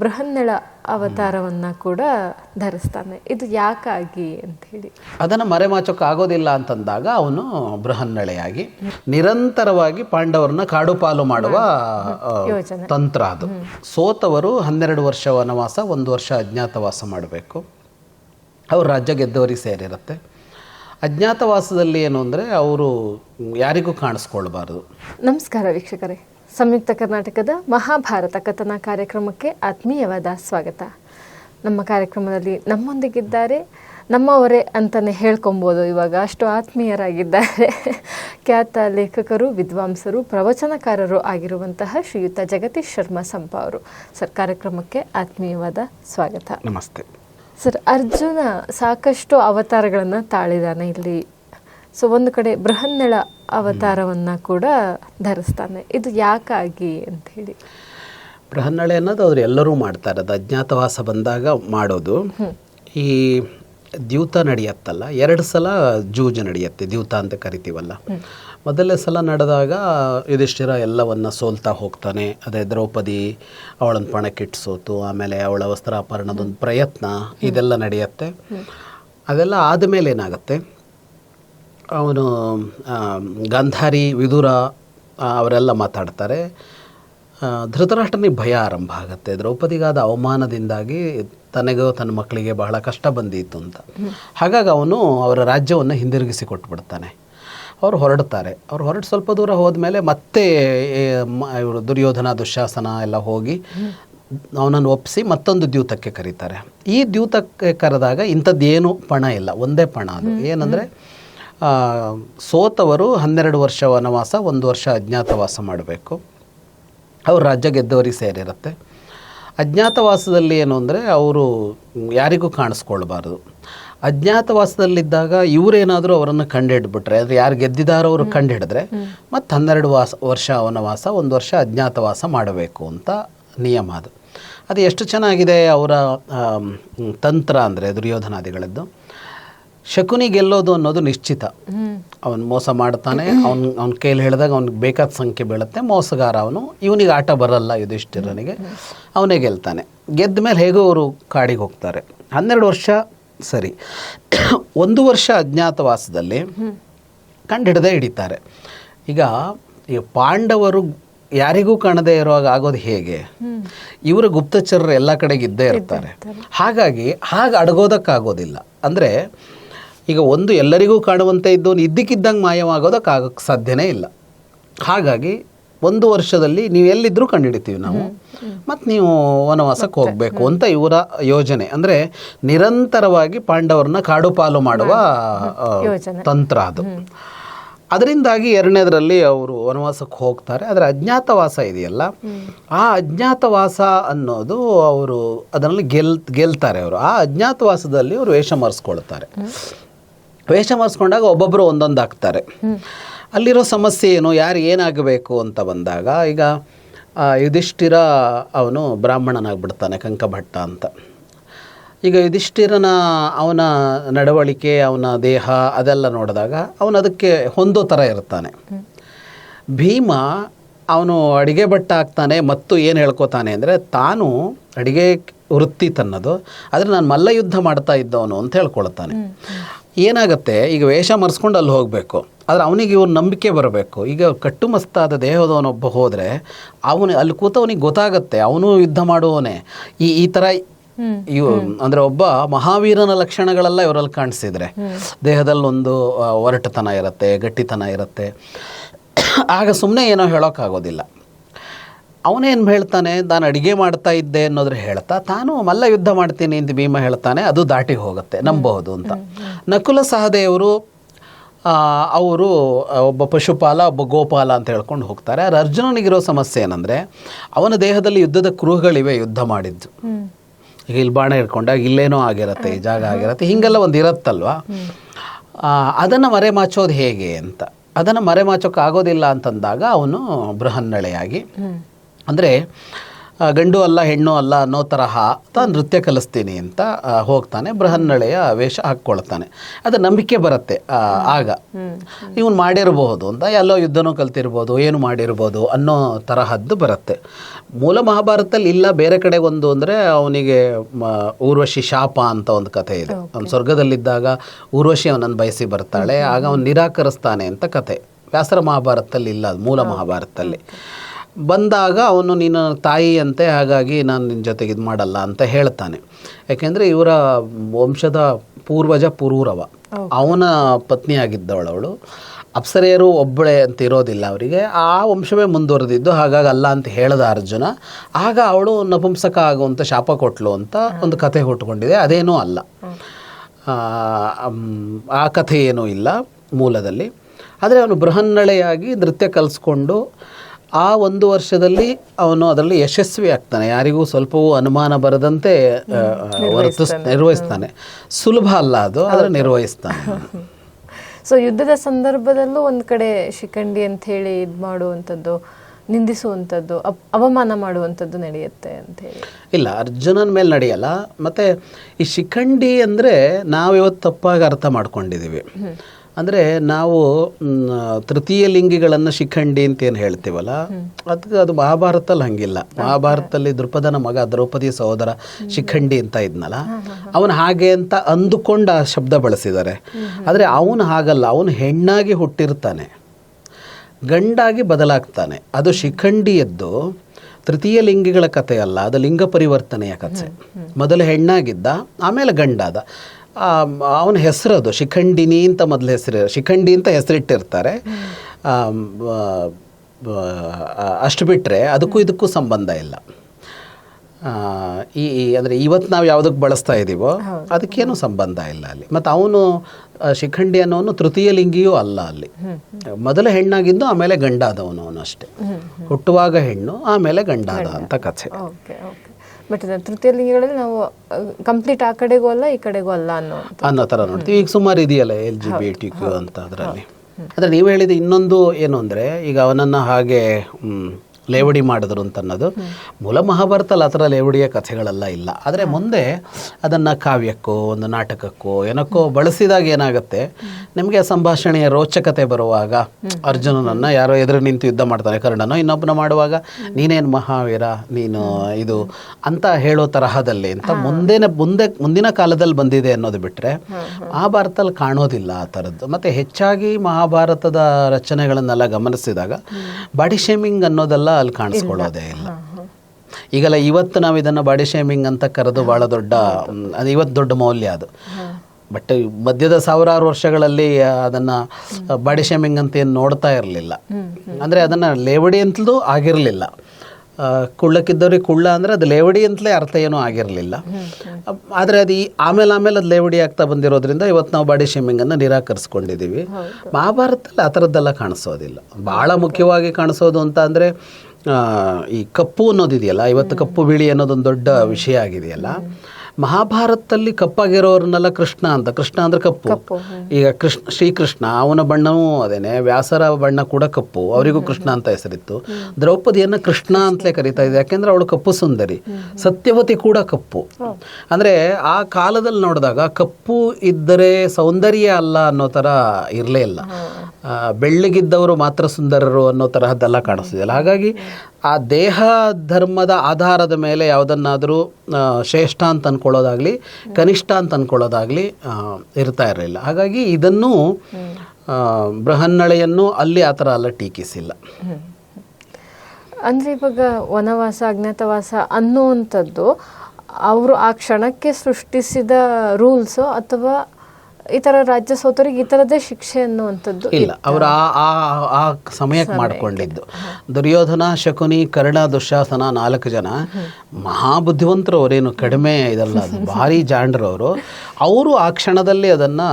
ಬೃಹನ್ನಳ ಅವತಾರವನ್ನ ಕೂಡ ಧರಿಸ್ತಾನೆ. ಇದು ಯಾಕಾಗಿ ಅಂತ ಹೇಳಿ. ಅದನ್ನು ಮರೆಮಾಚೋಕೆ ಆಗೋದಿಲ್ಲ ಅಂತಂದಾಗ ಅವನು ಬೃಹನ್ನಳೆಯಾಗಿ ನಿರಂತರವಾಗಿ ಪಾಂಡವರನ್ನ ಕಾಡುಪಾಲು ಮಾಡುವ ತಂತ್ರ ಅದು. ಸೋತವರು ಹನ್ನೆರಡು ವರ್ಷ ವನವಾಸ ಒಂದು ವರ್ಷ ಅಜ್ಞಾತವಾಸ ಮಾಡಬೇಕು. ಅವರು ರಾಜ್ಯ ಗೆದ್ದವರಿಗೆ ಸೇರಿರುತ್ತೆ. ಅಜ್ಞಾತವಾಸದಲ್ಲಿ ಏನು ಅಂದರೆ ಅವರು ಯಾರಿಗೂ ಕಾಣಿಸ್ಕೊಳ್ಬಾರ್ದು. ನಮಸ್ಕಾರ ವೀಕ್ಷಕರೇ. ಸಂಯುಕ್ತ ಕರ್ನಾಟಕದ ಮಹಾಭಾರತ ಕಥನ ಕಾರ್ಯಕ್ರಮಕ್ಕೆ ಆತ್ಮೀಯವಾದ ಸ್ವಾಗತ. ನಮ್ಮ ಕಾರ್ಯಕ್ರಮದಲ್ಲಿ ನಮ್ಮೊಂದಿಗಿದ್ದಾರೆ. ನಮ್ಮವರೇ ಅಂತಲೇ ಹೇಳ್ಕೊಬೋದು ಇವಾಗ ಅಷ್ಟು ಆತ್ಮೀಯರಾಗಿದ್ದಾರೆ. ಖ್ಯಾತ ಲೇಖಕರು ವಿದ್ವಾಂಸರು ಪ್ರವಚನಕಾರರು ಆಗಿರುವಂತಹ ಶ್ರೀಯುತ ಜಗದೀಶ್ ಶರ್ಮಾ ಸಂಪ ಅವರು. ಸರ್ ಕಾರ್ಯಕ್ರಮಕ್ಕೆ ಆತ್ಮೀಯವಾದ ಸ್ವಾಗತ. ನಮಸ್ತೆ. ಸರ್ ಅರ್ಜುನ ಸಾಕಷ್ಟು ಅವತಾರಗಳನ್ನು ತಾಳಿದಾನೆ ಇಲ್ಲಿ. ಸೊ ಒಂದು ಕಡೆ ಬೃಹನ್ನಳ ಅವತಾರವನ್ನ ಕೂಡ ಧರಿಸ್ತಾನೆ. ಇದು ಯಾಕಾಗಿ ಅಂತ ಹೇಳಿ. ಬೃಹನ್ನಳೆ ಅನ್ನೋದು ಅವ್ರು ಎಲ್ಲರೂ ಮಾಡ್ತಾರೆ ಅದು ಅಜ್ಞಾತವಾಸ ಬಂದಾಗ ಮಾಡೋದು. ಈ ದ್ಯೂತ ನಡೆಯತ್ತಲ್ಲ ಎರಡು ಸಲ ಜೂಜು ನಡೆಯುತ್ತೆ ದ್ಯೂತ ಅಂತ ಕರಿತೀವಲ್ಲ. ಮೊದಲನೇ ಸಲ ನಡೆದಾಗ ಯುಧಿಷ್ಠಿರ ಎಲ್ಲವನ್ನ ಸೋಲ್ತಾ ಹೋಗ್ತಾನೆ. ಅದೇ ದ್ರೌಪದಿ ಅವಳನ್ನು ಪಣಕ್ಕಿಟ್ಸೋತು ಆಮೇಲೆ ಅವಳ ವಸ್ತ್ರಾಪರಣದೊಂದು ಪ್ರಯತ್ನ ಇದೆಲ್ಲ ನಡೆಯುತ್ತೆ. ಅದೆಲ್ಲ ಆದಮೇಲೆ ಏನಾಗುತ್ತೆ? ಅವನು ಗಾಂಧಾರಿ ವಿದುರ ಅವರೆಲ್ಲ ಮಾತಾಡ್ತಾರೆ. ಧೃತರಾಷ್ಟ್ರನಿಗೆ ಭಯ ಆರಂಭ ಆಗುತ್ತೆ. ದ್ರೌಪದಿಗಾದ ಅವಮಾನದಿಂದಾಗಿ ತನಗೂ ತನ್ನ ಮಕ್ಕಳಿಗೆ ಬಹಳ ಕಷ್ಟ ಬಂದಿತ್ತು ಅಂತ. ಹಾಗಾಗಿ ಅವನು ಅವರ ರಾಜ್ಯವನ್ನು ಹಿಂದಿರುಗಿಸಿ ಕೊಟ್ಬಿಡ್ತಾನೆ. ಅವರು ಹೊರಡ್ತಾರೆ. ಅವ್ರು ಹೊರಟು ಸ್ವಲ್ಪ ದೂರ ಹೋದ್ಮೇಲೆ ಮತ್ತೆ ಇವರು ದುರ್ಯೋಧನ ದುಶಾಸನ ಎಲ್ಲ ಹೋಗಿ ಅವನನ್ನು ಒಪ್ಪಿಸಿ ಮತ್ತೊಂದು ದ್ಯೂತಕ್ಕೆ ಕರೀತಾರೆ. ಈ ದ್ಯೂತಕ್ಕೆ ಕರೆದಾಗ ಇಂಥದ್ದೇನು ಪಣ ಇಲ್ಲ. ಒಂದೇ ಪಣ ಅದು. ಏನಂದರೆ ಸೋತವರು ಹನ್ನೆರಡು ವರ್ಷ ವನವಾಸ ಒಂದು ವರ್ಷ ಅಜ್ಞಾತವಾಸ ಮಾಡಬೇಕು. ಅವರು ರಾಜ್ಯ ಗೆದ್ದವರಿಗೆ ಸೇರಿರುತ್ತೆ. ಅಜ್ಞಾತವಾಸದಲ್ಲಿ ಏನು ಅಂದರೆ ಅವರು ಯಾರಿಗೂ ಕಾಣಿಸ್ಕೊಳ್ಬಾರ್ದು. ಅಜ್ಞಾತವಾಸದಲ್ಲಿದ್ದಾಗ ಇವರೇನಾದರೂ ಅವರನ್ನು ಕಂಡುಹಿಡ್ಬಿಟ್ರೆ ಅಂದರೆ ಯಾರು ಗೆದ್ದಿದಾರೋ ಅವರು ಕಂಡುಹಿಡಿದ್ರೆ ಮತ್ತು ಹನ್ನೆರಡು ವಾಸ ವರ್ಷ ವನವಾಸ ಒಂದು ವರ್ಷ ಅಜ್ಞಾತವಾಸ ಮಾಡಬೇಕು ಅಂತ ನಿಯಮ ಅದು. ಅದು ಎಷ್ಟು ಚೆನ್ನಾಗಿದೆ ಅವರ ತಂತ್ರ ಅಂದರೆ ದುರ್ಯೋಧನಾದಿಗಳದ್ದು. ಶಕುನಿ ಗೆಲ್ಲೋದು ಅನ್ನೋದು ನಿಶ್ಚಿತ. ಅವನು ಮೋಸ ಮಾಡ್ತಾನೆ ಅವ್ನು ಅವ್ನ ಕೈಲಿ ಹೇಳಿದಾಗ ಅವ್ನಿಗೆ ಬೇಕಾದ ಸಂಖ್ಯೆ ಬೀಳುತ್ತೆ ಮೋಸಗಾರ ಅವನು. ಇವನಿಗೆ ಆಟ ಬರಲ್ಲ ಯುಧಿಷ್ಠಿರನಿಗೆ. ಅವನೇ ಗೆಲ್ತಾನೆ. ಗೆದ್ದ ಮೇಲೆ ಹೇಗೋ ಅವರು ಕಾಡಿಗೆ ಹೋಗ್ತಾರೆ. ಹನ್ನೆರಡು ವರ್ಷ ಸರಿ. ಒಂದು ವರ್ಷ ಅಜ್ಞಾತವಾಸದಲ್ಲಿ ಕಂಡು ಹಿಡಿತಾರೆ. ಈಗ ಈ ಪಾಂಡವರು ಯಾರಿಗೂ ಕಾಣದೇ ಇರುವಾಗ ಆಗೋದು ಹೇಗೆ? ಇವರ ಗುಪ್ತಚರರು ಎಲ್ಲ ಕಡೆಗೆ ಇದ್ದೇ ಇರ್ತಾರೆ. ಹಾಗಾಗಿ ಹಾಗೆ ಅಡಗೋದಕ್ಕಾಗೋದಿಲ್ಲ. ಅಂದರೆ ಈಗ ಒಂದು ಎಲ್ಲರಿಗೂ ಕಾಣುವಂತೆ ಇದ್ದು ಇದ್ದಕ್ಕಿದ್ದಂಗೆ ಮಾಯವಾಗೋದಕ್ಕೆ ಆಗಕ್ಕೆ ಸಾಧ್ಯನೇ ಇಲ್ಲ. ಹಾಗಾಗಿ ಒಂದು ವರ್ಷದಲ್ಲಿ ನೀವು ಎಲ್ಲಿದ್ದರೂ ಕಂಡುಹಿಡಿತೀವಿ ನಾವು. ಮತ್ತು ನೀವು ವನವಾಸಕ್ಕೆ ಹೋಗಬೇಕು ಅಂತ ಇವರ ಯೋಜನೆ. ಅಂದರೆ ನಿರಂತರವಾಗಿ ಪಾಂಡವರನ್ನ ಕಾಡು ಪಾಲು ಮಾಡುವ ತಂತ್ರ ಅದು. ಅದರಿಂದಾಗಿ ಎರಡನೇದರಲ್ಲಿ ಅವರು ವನವಾಸಕ್ಕೆ ಹೋಗ್ತಾರೆ. ಆದರೆ ಅಜ್ಞಾತವಾಸ ಇದೆಯಲ್ಲ. ಆ ಅಜ್ಞಾತವಾಸ ಅನ್ನೋದು ಅವರು ಅದರಲ್ಲಿ ಗೆಲ್ ಗೆಲ್ತಾರೆ ಅವರು. ಆ ಅಜ್ಞಾತವಾಸದಲ್ಲಿ ಅವರು ವೇಷ ಮರೆಸ್ಕೊಳ್ತಾರೆ. ವೇಷ ಮಾಡಿಸ್ಕೊಂಡಾಗ ಒಬ್ಬೊಬ್ಬರು ಒಂದೊಂದು ಆಗ್ತಾರೆ. ಅಲ್ಲಿರೋ ಸಮಸ್ಯೆ ಏನು ಯಾರು ಏನಾಗಬೇಕು ಅಂತ ಬಂದಾಗ ಈಗ ಯುಧಿಷ್ಠಿರ ಅವನು ಬ್ರಾಹ್ಮಣನಾಗ್ಬಿಡ್ತಾನೆ ಕಂಕಭಟ್ಟ ಅಂತ. ಈಗ ಯುಧಿಷ್ಠಿರನ ಅವನ ನಡವಳಿಕೆ ಅವನ ದೇಹ ಅದೆಲ್ಲ ನೋಡಿದಾಗ ಅವನು ಅದಕ್ಕೆ ಹೊಂದೋ ಥರ ಇರ್ತಾನೆ. ಭೀಮ ಅವನು ಅಡುಗೆ ಭಟ್ಟ ಆಗ್ತಾನೆ ಮತ್ತು ಏನು ಹೇಳ್ಕೋತಾನೆ ಅಂದರೆ ತಾನು ಅಡುಗೆ ವೃತ್ತಿ ತನ್ನದು ಆದರೆ ನಾನು ಮಲ್ಲ ಯುದ್ಧ ಮಾಡ್ತಾ ಇದ್ದವನು ಅಂತ ಹೇಳ್ಕೊಳ್ತಾನೆ. ಏನಾಗುತ್ತೆ? ಈಗ ವೇಷ ಮರೆಸ್ಕೊಂಡು ಅಲ್ಲಿ ಹೋಗಬೇಕು. ಆದರೆ ಅವನಿಗೆ ಇವ್ರ ನಂಬಿಕೆ ಬರಬೇಕು. ಈಗ ಕಟ್ಟುಮಸ್ತಾದ ದೇಹದವನೊಬ್ಬ ಹೋದರೆ ಅವನು ಅಲ್ಲಿ ಕೂತವನಿಗೆ ಗೊತ್ತಾಗತ್ತೆ ಅವನು ಯುದ್ಧ ಮಾಡುವವನೇ. ಈ ಈ ಥರ ಇವು ಅಂದರೆ ಒಬ್ಬ ಮಹಾವೀರನ ಲಕ್ಷಣಗಳೆಲ್ಲ ಇವರಲ್ಲಿ ಕಾಣಿಸಿದ್ರೆ. ದೇಹದಲ್ಲೊಂದು ಒರಟತನ ಒರಟುತನ ಇರುತ್ತೆ ಗಟ್ಟಿತನ ಇರುತ್ತೆ. ಆಗ ಸುಮ್ಮನೆ ಏನೋ ಹೇಳೋಕ್ಕಾಗೋದಿಲ್ಲ. ಅವನೇನು ಹೇಳ್ತಾನೆ ನಾನು ಅಡುಗೆ ಮಾಡ್ತಾ ಇದ್ದೆ ಅನ್ನೋದ್ರ ಹೇಳ್ತಾ ತಾನು ಮಲ್ಲ ಯುದ್ಧ ಮಾಡ್ತೀನಿ ಅಂತ ಭೀಮ ಹೇಳ್ತಾನೆ ಅದು ದಾಟಿ ಹೋಗುತ್ತೆ ನಂಬಬಹುದು ಅಂತ. ನಕುಲ ಸಹದೇವರು ಅವರು ಒಬ್ಬ ಪಶುಪಾಲ ಒಬ್ಬ ಗೋಪಾಲ ಅಂತ ಹೇಳ್ಕೊಂಡು ಹೋಗ್ತಾರೆ. ಆದರೆ ಅರ್ಜುನನಿಗಿರೋ ಸಮಸ್ಯೆ ಏನಂದರೆ ಅವನ ದೇಹದಲ್ಲಿ ಯುದ್ಧದ ಕುರುಹುಗಳಿವೆ ಯುದ್ಧ ಮಾಡಿದ್ದು. ಈಗ ಇಲ್ಲಿ ಬಾಣ ಹಿಡ್ಕೊಂಡಾಗ ಇಲ್ಲೇನೋ ಆಗಿರತ್ತೆ ಈ ಜಾಗ ಆಗಿರತ್ತೆ ಹಿಂಗೆಲ್ಲ ಒಂದು ಇರತ್ತಲ್ವ? ಅದನ್ನು ಮರೆಮಾಚೋದು ಹೇಗೆ ಅಂತ. ಅದನ್ನು ಮರೆಮಾಚೋಕೆ ಆಗೋದಿಲ್ಲ ಅಂತಂದಾಗ ಅವನು ಬೃಹನ್ನಳೆಯಾಗಿ ಅಂದರೆ ಗಂಡು ಅಲ್ಲ ಹೆಣ್ಣು ಅಲ್ಲ ಅನ್ನೋ ತರಹ ತ ನೃತ್ಯ ಕಲಿಸ್ತೀನಿ ಅಂತ ಹೋಗ್ತಾನೆ ಬೃಹನ್ನಳೆಯ ವೇಷ ಹಾಕ್ಕೊಳ್ತಾನೆ. ಅದು ನಂಬಿಕೆ ಬರುತ್ತೆ ಆಗ. ಇವನು ಮಾಡಿರಬಹುದು ಅಂತ ಎಲ್ಲೋ ಯುದ್ಧನೂ ಕಲ್ತಿರ್ಬೋದು ಏನು ಮಾಡಿರ್ಬೋದು ಅನ್ನೋ ತರಹದ್ದು ಬರುತ್ತೆ. ಮೂಲ ಮಹಾಭಾರತದಲ್ಲಿ ಇಲ್ಲ ಬೇರೆ ಕಡೆ ಒಂದು ಅಂದರೆ ಅವನಿಗೆ ಊರ್ವಶಿ ಶಾಪ ಅಂತ ಒಂದು ಕಥೆ ಇದೆ. ಅವ್ನು ಸ್ವರ್ಗದಲ್ಲಿದ್ದಾಗ ಊರ್ವಶಿ ಅವನನ್ನು ಬಯಸಿ ಬರ್ತಾಳೆ ಆಗ ಅವನು ನಿರಾಕರಿಸ್ತಾನೆ ಅಂತ ಕಥೆ. ವ್ಯಾಸರ ಮಹಾಭಾರತದಲ್ಲಿ ಇಲ್ಲ ಮೂಲ ಮಹಾಭಾರತದಲ್ಲಿ. ಬಂದಾಗ ಅವನು ನೀನು ತಾಯಿಯಂತೆ ಹಾಗಾಗಿ ನಾನು ನಿನ್ನ ಜೊತೆಗೆ ಇದು ಮಾಡಲ್ಲ ಅಂತ ಹೇಳ್ತಾನೆ. ಯಾಕೆಂದರೆ ಇವರ ವಂಶದ ಪೂರ್ವಜ ಪುರೂರವ. ಅವನ ಪತ್ನಿಯಾಗಿದ್ದವಳು ಅವಳು ಅಪ್ಸರೆಯರು ಒಬ್ಬಳೆ ಅಂತ ಇರೋದಿಲ್ಲ ಅವರಿಗೆ. ಆ ವಂಶವೇ ಮುಂದುವರೆದಿದ್ದು ಹಾಗಾಗಿ ಅಲ್ಲ ಅಂತ ಹೇಳಿದ ಅರ್ಜುನ. ಆಗ ಅವಳು ನಪುಂಸಕ ಆಗುವಂಥ ಶಾಪ ಕೊಟ್ಲು ಅಂತ ಒಂದು ಕಥೆ ಹುಟ್ಟುಕೊಂಡಿದೆ. ಅದೇನೂ ಅಲ್ಲ. ಆ, ಆ ಕಥೆ ಏನೂ ಇಲ್ಲ ಮೂಲದಲ್ಲಿ. ಆದರೆ ಅವನು ಬೃಹನ್ನಳೆಯಾಗಿ ನೃತ್ಯ ಕಲಿಸ್ಕೊಂಡು ಆ ಒಂದು ವರ್ಷದಲ್ಲಿ ಅವನು ಅದರಲ್ಲಿ ಯಶಸ್ವಿ ಆಗ್ತಾನೆ. ಯಾರಿಗೂ ಸ್ವಲ್ಪವೂ ಅನುಮಾನ ಬರದಂತೆ ವರ್ತಿಸ್ ನಿರ್ವಹಿಸ್ತಾನೆ. ಸುಲಭ ಅಲ್ಲ ಅದು ಆದರೆ ನಿರ್ವಹಿಸ್ತಾನೆ. ಸೊ ಯುದ್ಧದ ಸಂದರ್ಭದಲ್ಲೂ ಒಂದು ಕಡೆ ಶಿಖಂಡಿ ಅಂತ ಹೇಳಿ ಇದು ಮಾಡುವಂಥದ್ದು. ನಿಂದಿಸುವಂಥದ್ದು ಅಪ್- ಅವಮಾನ ಮಾಡುವಂಥದ್ದು ನಡೆಯುತ್ತೆ ಅಂತ ಹೇಳಿ. ಇಲ್ಲ ಅರ್ಜುನನ ಮೇಲೆ ನಡೆಯಲ್ಲ ಮತ್ತು ಈ ಶಿಖಂಡಿ ಅಂದರೆ ನಾವಿವತ್ತು ತಪ್ಪಾಗಿ ಅರ್ಥ ಮಾಡ್ಕೊಂಡಿದ್ದೀವಿ. ಅಂದರೆ ನಾವು ತೃತೀಯ ಲಿಂಗಿಗಳನ್ನು ಶಿಖಂಡಿ ಅಂತ ಏನು ಹೇಳ್ತೀವಲ್ಲ ಅದಕ್ಕೆ ಅದು ಮಹಾಭಾರತದಲ್ಲಿ ಹಂಗಿಲ್ಲ. ಮಹಾಭಾರತದಲ್ಲಿ ದೃಪದನ ಮಗ ದ್ರೌಪದಿ ಸಹೋದರ ಶಿಖಂಡಿ ಅಂತ ಇದ್ನಲ್ಲ ಅವನು ಹಾಗೆ ಅಂತ ಅಂದುಕೊಂಡು ಆ ಶಬ್ದ ಬಳಸಿದ್ದಾರೆ. ಆದರೆ ಅವನು ಹಾಗಲ್ಲ ಅವನು ಹೆಣ್ಣಾಗಿ ಹುಟ್ಟಿರ್ತಾನೆ. ಗಂಡಾಗಿ ಬದಲಾಗ್ತಾನೆ. ಅದು ಶಿಖಂಡಿಯದ್ದು ತೃತೀಯ ಲಿಂಗಿಗಳ ಕಥೆ ಅಲ್ಲ ಅದು ಲಿಂಗ ಪರಿವರ್ತನೆಯ ಕಥೆ. ಮೊದಲು ಹೆಣ್ಣಾಗಿದ್ದ ಆಮೇಲೆ ಗಂಡಾದ. ಅವನ ಹೆಸರದು ಶಿಖಂಡಿನಿ ಅಂತ ಮೊದಲು ಹೆಸರು ಶಿಖಂಡಿ ಅಂತ ಹೆಸರಿಟ್ಟಿರ್ತಾರೆ. ಅಷ್ಟು ಬಿಟ್ಟರೆ ಅದಕ್ಕೂ ಇದಕ್ಕೂ ಸಂಬಂಧ ಇಲ್ಲ. ಈ ಅಂದರೆ ಇವತ್ತು ನಾವು ಯಾವುದಕ್ಕೆ ಬಳಸ್ತಾ ಇದ್ದೀವೋ ಅದಕ್ಕೇನು ಸಂಬಂಧ ಇಲ್ಲ ಅಲ್ಲಿ. ಮತ್ತು ಅವನು ಶಿಖಂಡಿ ಅನ್ನೋನು ತೃತೀಯ ಲಿಂಗಿಯೂ ಅಲ್ಲ ಅಲ್ಲಿ. ಮೊದಲ ಹೆಣ್ಣಾಗಿದ್ದು ಆಮೇಲೆ ಗಂಡಾದವನು ಅವನು ಅಷ್ಟೇ. ಹುಟ್ಟುವಾಗ ಹೆಣ್ಣು ಆಮೇಲೆ ಗಂಡಾದ ಅಂತ ಕಥೆ. Okay okay. ಬಟ್ ತೃತೀಯ ಲಿಂಗಿಗಳಲ್ಲಿ ನಾವು ಕಂಪ್ಲೀಟ್ ಆ ಕಡೆಗೂ ಅಲ್ಲ ಈ ಕಡೆಗೂ ಅಲ್ಲ ಅನ್ನೋ ಅನ್ನೋ ಥರ ನೋಡ್ತೀವಿ. ಈಗ ಸುಮಾರು ಇದೆಯಲ್ಲ L G B T Q ಅಂತ ಅದರಲ್ಲಿ ಅಂದರೆ ನೀವು ಹೇಳಿದ ಇನ್ನೊಂದು ಏನು ಅಂದರೆ ಈಗ ಅವನನ್ನು ಹಾಗೆ ಲೇವಡಿ ಮಾಡಿದ್ರು ಅಂತ ಅನ್ನೋದು ಮೂಲ ಮಹಾಭಾರತದಲ್ಲಿ ಆ ಥರ ಲೇವಡಿಯ ಕಥೆಗಳೆಲ್ಲ ಇಲ್ಲ. ಆದರೆ ಮುಂದೆ ಅದನ್ನು ಕಾವ್ಯಕ್ಕೋ ಒಂದು ನಾಟಕಕ್ಕೋ ಏನಕ್ಕೋ ಬಳಸಿದಾಗ ಏನಾಗುತ್ತೆ? ನಿಮಗೆ ಸಂಭಾಷಣೆಯ ರೋಚಕತೆ ಬರುವಾಗ ಅರ್ಜುನನನ್ನು ಯಾರೋ ಎದುರು ನಿಂತು ಯುದ್ಧ ಮಾಡ್ತಾರೆ ಕರ್ಣನ ಇನ್ನೊಬ್ಬನ ಮಾಡುವಾಗ ನೀನೇನು ಮಹಾವೀರ? ನೀನು ಇದು ಅಂತ ಹೇಳೋ ತರಹದಲ್ಲಿ ಅಂತ ಮುಂದಿನ ಮುಂದೆ ಮುಂದಿನ ಕಾಲದಲ್ಲಿ ಬಂದಿದೆ ಅನ್ನೋದು ಬಿಟ್ಟರೆ ಮಹಾಭಾರತದಲ್ಲಿ ಕಾಣೋದಿಲ್ಲ ಆ ಥರದ್ದು. ಮತ್ತು ಹೆಚ್ಚಾಗಿ ಮಹಾಭಾರತದ ರಚನೆಗಳನ್ನೆಲ್ಲ ಗಮನಿಸಿದಾಗ ಬಾಡಿ ಶೇಮಿಂಗ್ ಅನ್ನೋದೆಲ್ಲ ಅಲ್ಲಿ ಕಾಣಿಸ್ಕೊಳ್ಳೋದೇ ಇಲ್ಲ. ಈಗಲ್ಲ ಇವತ್ತು ನಾವು ಇದನ್ನು ಬಾಡಿ ಶೇಮಿಂಗ್ ಅಂತ ಕರೆದು ಭಾಳ ದೊಡ್ಡ ಅದು ಇವತ್ತು ದೊಡ್ಡ ಮೌಲ್ಯ ಅದು. ಬಟ್ ಮಧ್ಯದ ಸಾವಿರಾರು ವರ್ಷಗಳಲ್ಲಿ ಅದನ್ನು ಬಾಡಿ ಶೇಮಿಂಗ್ ಅಂತ ಏನು ನೋಡ್ತಾ ಇರಲಿಲ್ಲ. ಅಂದರೆ ಅದನ್ನು ಲೇವಡಿ ಅಂತಲೂ ಆಗಿರಲಿಲ್ಲ. ಕುಳ್ಳಕ್ಕಿದ್ದವ್ರಿಗೆ ಕುಳ್ಳ ಅಂದರೆ ಅದು ಲೇವಡಿ ಅಂತಲೇ ಅರ್ಥ ಏನೂ ಆಗಿರಲಿಲ್ಲ. ಆದರೆ ಅದು ಈ ಆಮೇಲೆ ಆಮೇಲೆ ಅದು ಲೇವಡಿ ಆಗ್ತಾ ಬಂದಿರೋದ್ರಿಂದ ಇವತ್ತು ನಾವು ಬಾಡಿ ಶೇಮಿಂಗನ್ನು ನಿರಾಕರಿಸ್ಕೊಂಡಿದ್ದೀವಿ. ಮಹಾಭಾರತದಲ್ಲಿ ಆ ಥರದ್ದೆಲ್ಲ ಕಾಣಿಸೋದಿಲ್ಲ. ಭಾಳ ಮುಖ್ಯವಾಗಿ ಕಾಣಿಸೋದು ಅಂತ ಅಂದರೆ ಈ ಕಪ್ಪು ಅನ್ನೋದಿದೆಯಲ್ಲ, ಇವತ್ತು ಕಪ್ಪು ಬಿಳಿ ಅನ್ನೋದೊಂದು ದೊಡ್ಡ ವಿಷಯ ಆಗಿದೆಯಲ್ಲ. ಮಹಾಭಾರತದಲ್ಲಿ ಕಪ್ಪಾಗಿರೋರನ್ನೆಲ್ಲ ಕೃಷ್ಣ ಅಂತ. ಕೃಷ್ಣ ಅಂದ್ರೆ ಕಪ್ಪು. ಈಗ ಕೃಷ್ಣ ಶ್ರೀಕೃಷ್ಣ ಅವನ ಬಣ್ಣವೂ ಅದೇನೆ. ವ್ಯಾಸರ ಬಣ್ಣ ಕೂಡ ಕಪ್ಪು. ಅವರಿಗೂ ಕೃಷ್ಣ ಅಂತ ಹೆಸರಿತ್ತು. ದ್ರೌಪದಿಯನ್ನ ಕೃಷ್ಣ ಅಂತಲೇ ಕರೀತಾ ಇದೆ ಯಾಕೆಂದ್ರೆ ಅವಳು ಕಪ್ಪು ಸುಂದರಿ. ಸತ್ಯವತಿ ಕೂಡ ಕಪ್ಪು. ಅಂದ್ರೆ ಆ ಕಾಲದಲ್ಲಿ ನೋಡಿದಾಗ ಕಪ್ಪು ಇದ್ದರೆ ಸೌಂದರ್ಯ ಅಲ್ಲ ಅನ್ನೋ ಥರ ಇರಲೇ ಇಲ್ಲ. ಬೆಳ್ಳಗಿದ್ದವರು ಮಾತ್ರ ಸುಂದರರು ಅನ್ನೋ ತರಹದ್ದೆಲ್ಲ ಕಾಣಿಸ್ತಿದೆಯಲ್ಲ ಹಾಗಾಗಿ ಆ ದೇಹ ಧರ್ಮದ ಆಧಾರದ ಮೇಲೆ ಯಾವುದನ್ನಾದರೂ ಶ್ರೇಷ್ಠ ಅಂತ ಅಂದ್ಕೊಳ್ಳೋದಾಗಲಿ ಕನಿಷ್ಠ ಅಂತ ಅಂದ್ಕೊಳ್ಳೋದಾಗಲಿ ಇರ್ತಾ ಇರಲಿಲ್ಲ. ಹಾಗಾಗಿ ಇದನ್ನು ಬೃಹನ್ನಳೆಯನ್ನು ಅಲ್ಲಿ ಆ ಥರ ಎಲ್ಲ ಟೀಕಿಸಿಲ್ಲ. ಅಂದರೆ ಇವಾಗ ವನವಾಸ, ಅಜ್ಞಾತವಾಸ ಅನ್ನುವಂಥದ್ದು, ಅವರು ಆ ಕ್ಷಣಕ್ಕೆ ಸೃಷ್ಟಿಸಿದ ರೂಲ್ಸು ಅಥವಾ ಈ ತರ ರಾಜ್ಯ ಸೋತರಿಗೆ ಈ ತರದೇ ಶಿಕ್ಷೆ ಅನ್ನುವಂಥದ್ದು ಇಲ್ಲ ಅವರು ಆ ಆ ಸಮಯಕ್ಕೆ ಮಾಡಿಕೊಂಡಿದ್ದು. ದುರ್ಯೋಧನ ಶಕುನಿ ಕರ್ಣ ದುಶಾಸನ ನಾಲ್ಕು ಜನ ಮಹಾಬುದ್ಧಿವಂತರು ಅವರೇನು ಕಡಿಮೆ ಇದಲ್ಲ ಭಾರಿ ಜಾಂಡ್ರು ಅವರು ಅವರು ಆ ಕ್ಷಣದಲ್ಲಿ ಅದನ್ನು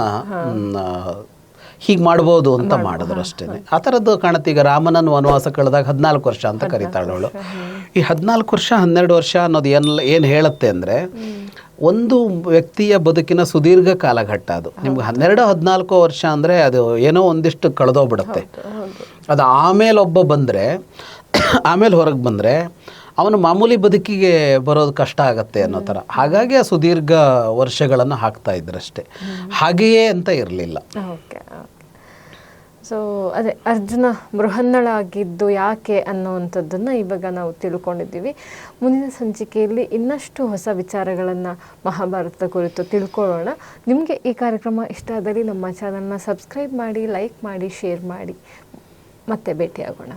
ಹೀಗೆ ಮಾಡ್ಬೋದು ಅಂತ ಮಾಡಿದ್ರು ಅಷ್ಟೇ ಆ ಥರದ್ದು ಕಾಣುತ್ತೆ. ಈಗ ರಾಮನನ್ನು ವನವಾಸ ಕಳೆದಾಗ ಹದಿನಾಲ್ಕು ವರ್ಷ ಅಂತ ಕರೀತಾಳವಳು ಈ ಹದಿನಾಲ್ಕು ವರ್ಷ ಹನ್ನೆರಡು ವರ್ಷ ಅನ್ನೋದು ಏನು ಏನು ಹೇಳುತ್ತೆ ಅಂದರೆ ಒಂದು ವ್ಯಕ್ತಿಯ ಬದುಕಿನ ಸುದೀರ್ಘ ಕಾಲಘಟ್ಟ ಅದು. ನಿಮ್ಗೆ ಹನ್ನೆರಡು ಹದಿನಾಲ್ಕು ವರ್ಷ ಅಂದರೆ ಅದು ಏನೋ ಒಂದಿಷ್ಟು ಕಳೆದೋಗ್ಬಿಡುತ್ತೆ. ಅದು ಆಮೇಲೆ ಒಬ್ಬ ಬಂದರೆ ಆಮೇಲೆ ಹೊರಗೆ ಬಂದರೆ ಅವನು ಮಾಮೂಲಿ ಬದುಕಿಗೆ ಬರೋದು ಕಷ್ಟ ಆಗುತ್ತೆ ಅನ್ನೋ ಥರ. ಹಾಗಾಗಿ ಆ ಸುದೀರ್ಘ ವರ್ಷಗಳನ್ನು ಹಾಕ್ತಾ ಇದ್ರಷ್ಟೇ. ಹಾಗೆಯೇ ಅಂತ ಇರಲಿಲ್ಲ. ಓಕೆ. ಸೊ ಅದೇ ಅರ್ಜುನ ಬೃಹನ್ನಳಾಗಿದ್ದು ಯಾಕೆ ಅನ್ನೋವಂಥದ್ದನ್ನು ಇವಾಗ ನಾವು ತಿಳ್ಕೊಂಡಿದ್ದೀವಿ. ಮುಂದಿನ ಸಂಚಿಕೆಯಲ್ಲಿ ಇನ್ನಷ್ಟು ಹೊಸ ವಿಚಾರಗಳನ್ನು ಮಹಾಭಾರತದ ಕುರಿತು ತಿಳ್ಕೊಳ್ಳೋಣ. ನಿಮಗೆ ಈ ಕಾರ್ಯಕ್ರಮ ಇಷ್ಟ ಆದಲ್ಲಿ ನಮ್ಮ ಚಾನಲ್ನ ಸಬ್ಸ್ಕ್ರೈಬ್ ಮಾಡಿ ಲೈಕ್ ಮಾಡಿ ಶೇರ್ ಮಾಡಿ. ಮತ್ತೆ ಭೇಟಿಯಾಗೋಣ.